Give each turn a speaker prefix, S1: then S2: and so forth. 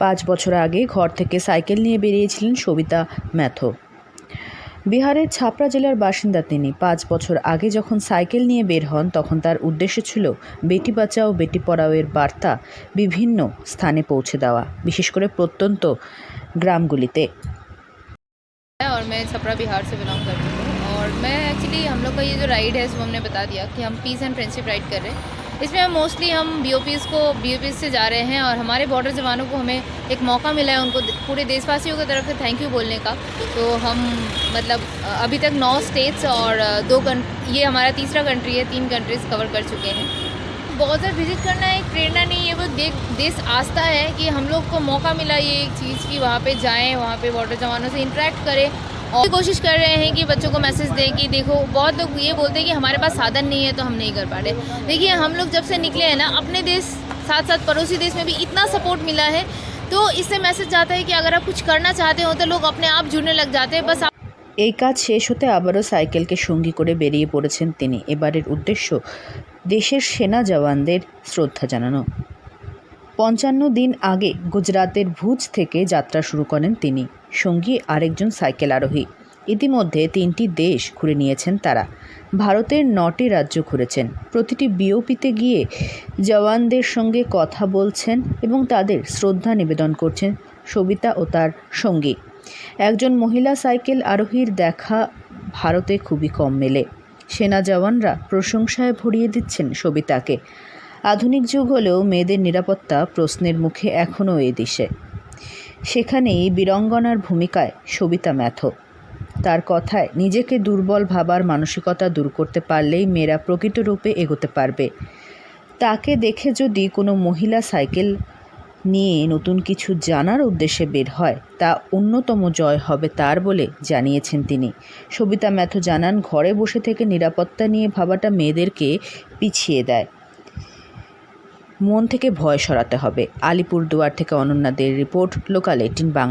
S1: পাঁচ বছর আগে ঘর থেকে সাইকেল নিয়ে বেরিয়েছিলেন সবিতা ম্যাথো বিহারের ছাপড়া জেলার বাসিন্দা তিনি পাঁচ বছর আগে যখন সাইকেল নিয়ে বের হন তখন তার উদ্দেশ্য ছিল বেটি বাঁচাও বেটি পড়াও এর বার্তা বিভিন্ন স্থানে পৌঁছে দেওয়া বিশেষ করে প্রত্যন্ত গ্রামগুলিতে
S2: है और मैं छपरा बिहार से बिलोंग करती हूँ और मैं एक्चुअली हम लोग का ये जो राइड है इसको हमने बता दिया कि हम पीस एंड फ्रेंडशिप राइड कर रहे हैं इसमें मोस्टली हम बी को बी से जा रहे हैं और हमारे बॉर्डर जवानों को हमें एक मौका मिला है उनको पूरे देशवासियों की तरफ़ से थैंक यू बोलने का। तो हम मतलब अभी तक नौ स्टेट्स और दो कं- ये हमारा तीसरा कंट्री है, तीन कंट्रीज़ कवर कर चुके हैं। बहुत बॉर्डर विज़िट करना एक प्रेरणा नहीं है, वो देख, देश आस्था है कि हम लोग को मौका मिला ये एक चीज़ कि, वहाँ पे जाएँ, वहाँ पे बॉर्डर जवानों से इंटरेक्ट करें। और कोशिश कर रहे हैं कि बच्चों को मैसेज दें कि देखो बहुत लोग ये बोलते हैं कि हमारे पास साधन नहीं है तो हम नहीं कर पा रहे देखिए हम लोग जब से निकले हैं ना अपने देश साथ साथ पड़ोसी देश में भी इतना सपोर्ट मिला है तो इससे मैसेज जाता है कि अगर आप कुछ करना चाहते हो तो लोग अपने आप जुड़ने लग जाते हैं बस आप
S1: এই কাজ শেষ হতে আবারও সাইকেলকে সঙ্গী করে বেরিয়ে পড়েছেন তিনি এবারের উদ্দেশ্য দেশের সেনা জওয়ানদের শ্রদ্ধা জানানো পঞ্চান্ন দিন আগে গুজরাতের ভুজ থেকে যাত্রা শুরু করেন তিনি। সঙ্গী আরেকজন সাইকেল আরোহী। ইতিমধ্যে তিনটি দেশ ঘুরে নিয়েছেন তারা। ভারতের নটি রাজ্য ঘুরেছেন। প্রতিটি বিওপিতে গিয়ে জওয়ানদের সঙ্গে কথা বলছেন এবং তাদের শ্রদ্ধা নিবেদন করছেন সবিতা ও তার সঙ্গী। একজন মহিলা সাইকেল আরোহীর দেখা ভারতে খুবই কম মেলে। সেনা জওয়ানরা প্রশংসায় ভরিয়ে দিচ্ছেন সবিতাকে। আধুনিক যুগ হলেও মেয়েদের নিরাপত্তা প্রশ্নের মুখে এখনও এ দেশে। সেখানেই বীরঙ্গনার ভূমিকায় সবিতা ম্যাথো। তার কথায় নিজেকে দুর্বল ভাবার মানসিকতা দূর করতে পারলেই মেয়েরা প্রকৃত রূপে এগোতে পারবে। তাকে দেখে যদি কোনো মহিলা সাইকেল নিয়ে নতুন কিছু জানার উদ্দেশ্যে বের হয়, তা অন্যতম জয় হবে তার বলে জানিয়েছেন তিনি। সবিতা ম্যাথো জানান, ঘরে বসে থেকে নিরাপত্তা নিয়ে ভাবাটা মেয়েদেরকে পিছিয়ে দেয়। মন থেকে ভয় সরাতে হবে। আলিপুরদুয়ার থেকে অনন্যা দের রিপোর্ট লোকাল এইটিন বাংলা।